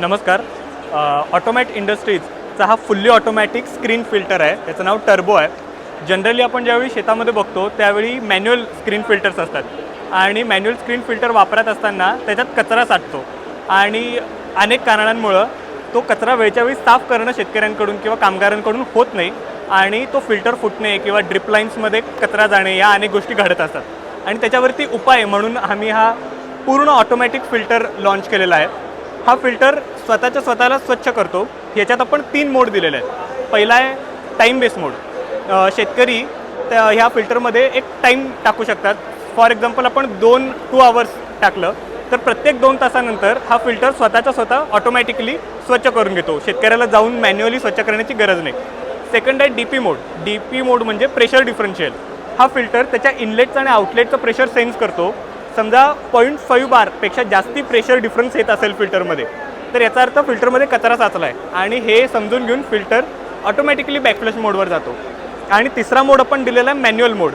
नमस्कार. ऑटोमॅट इंडस्ट्रीजचा हा fully automatic screen filter आहे. त्याचं नाव टर्बो आहे. जनरली आपण ज्यावेळी शेतामध्ये बघतो त्यावेळी मॅन्युअल स्क्रीन फिल्टर्स असतात. आणि मॅन्युअल स्क्रीन फिल्टर वापरत असताना त्याच्यात कचरा साठतो. आणि अनेक कारणांमुळं तो कचरा वेळच्या वेळी साफ करणं शेतकऱ्यांकडून किंवा कामगारांकडून होत नाही आणि तो फिल्टर फुटणे किंवा ड्रिप लाईन्समध्ये कचरा जाणे या अनेक गोष्टी घडत असतात. आणि त्याच्यावरती उपाय म्हणून आम्ही हा पूर्ण ऑटोमॅटिक फिल्टर लॉन्च केलेला आहे. हा फिल्टर स्वतःच्या स्वतःला स्वच्छ करतो. ह्याच्यात आपण तीन मोड दिलेले आहेत. पहिला आहे टाईम बेस मोड शेतकरी त्या ह्या फिल्टरमध्ये एक टाईम टाकू शकतात. फॉर एक्झाम्पल आपण दोन टू आवर्स टाकलं तर प्रत्येक दोन तासानंतर हा फिल्टर स्वतःच्या स्वतः ऑटोमॅटिकली स्वच्छ करून घेतो. शेतकऱ्याला जाऊन मॅन्युअली स्वच्छ करण्याची गरज नाही. सेकंड आहे D P mode D P mode म्हणजे प्रेशर डिफरन्शियल हा फिल्टर त्याच्या इनलेटचं आणि आउटलेटचं प्रेशर सेन्स करतो. समजा पॉईंट फाईव्ह बारपेक्षा जास्ती प्रेशर डिफरन्स येत असेल फिल्टरमध्ये तर याचा अर्थ फिल्टरमध्ये कचरा साचला आहे आणि हे समजून घेऊन फिल्टर ऑटोमॅटिकली बॅकफ्लश मोडवर जातो. आणि तिसरा मोड आपण दिलेला आहे मॅन्युअल मोड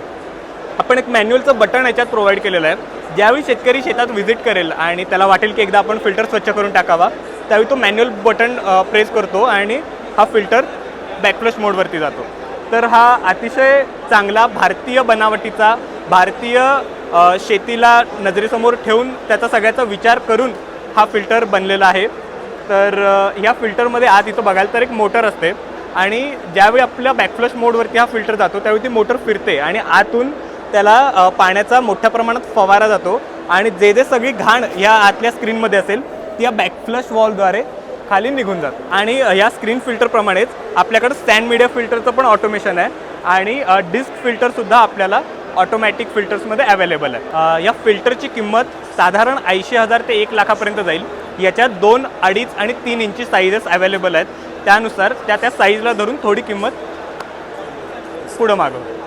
आपण एक मॅन्युअलचं बटन याच्यात प्रोव्हाइड केलेलं आहे. ज्यावेळी शेतकरी शेतात व्हिजिट करेल आणि त्याला वाटेल की एकदा आपण फिल्टर स्वच्छ करून टाकावा त्यावेळी तो मॅन्युअल बटन प्रेस करतो आणि हा फिल्टर बॅकफ्लश मोडवरती जातो. तर हा अतिशय चांगला भारतीय बनावटीचा भारतीय शेतीला नजरेसमोर ठेवून त्याचा सगळ्याचा विचार करून हा फिल्टर बनलेला आहे. तर ह्या फिल्टरमध्ये आज इथं बघायला तर एक मोटर असते आणि ज्यावेळी आपल्या बॅकफ्लश मोडवरती हा फिल्टर जातो त्यावेळी ती मोटर फिरते आणि आतून त्याला पाण्याचा मोठ्या प्रमाणात फवारा जातो आणि जे जे सगळी घाण ह्या आतल्या स्क्रीनमध्ये असेल ती या बॅकफ्लश वॉलद्वारे खाली निघून जात. आणि या स्क्रीन फिल्टरप्रमाणेच आपल्याकडं स्टँड मीडिया फिल्टरचं पण ऑटोमेशन आहे आणि डिस्क फिल्टरसुद्धा आपल्याला ऑटोमॅटिक फिल्टर्समध्ये अवेलेबल आहे. या फिल्टरची किंमत साधारण ऐंशी हजार ते एक लाखापर्यंत जाईल. याच्यात दोन अडीच आणि तीन इंची साईजेस अवेलेबल आहेत. त्यानुसार त्या त्या साईजला धरून थोडी किंमत पुढं मागवतो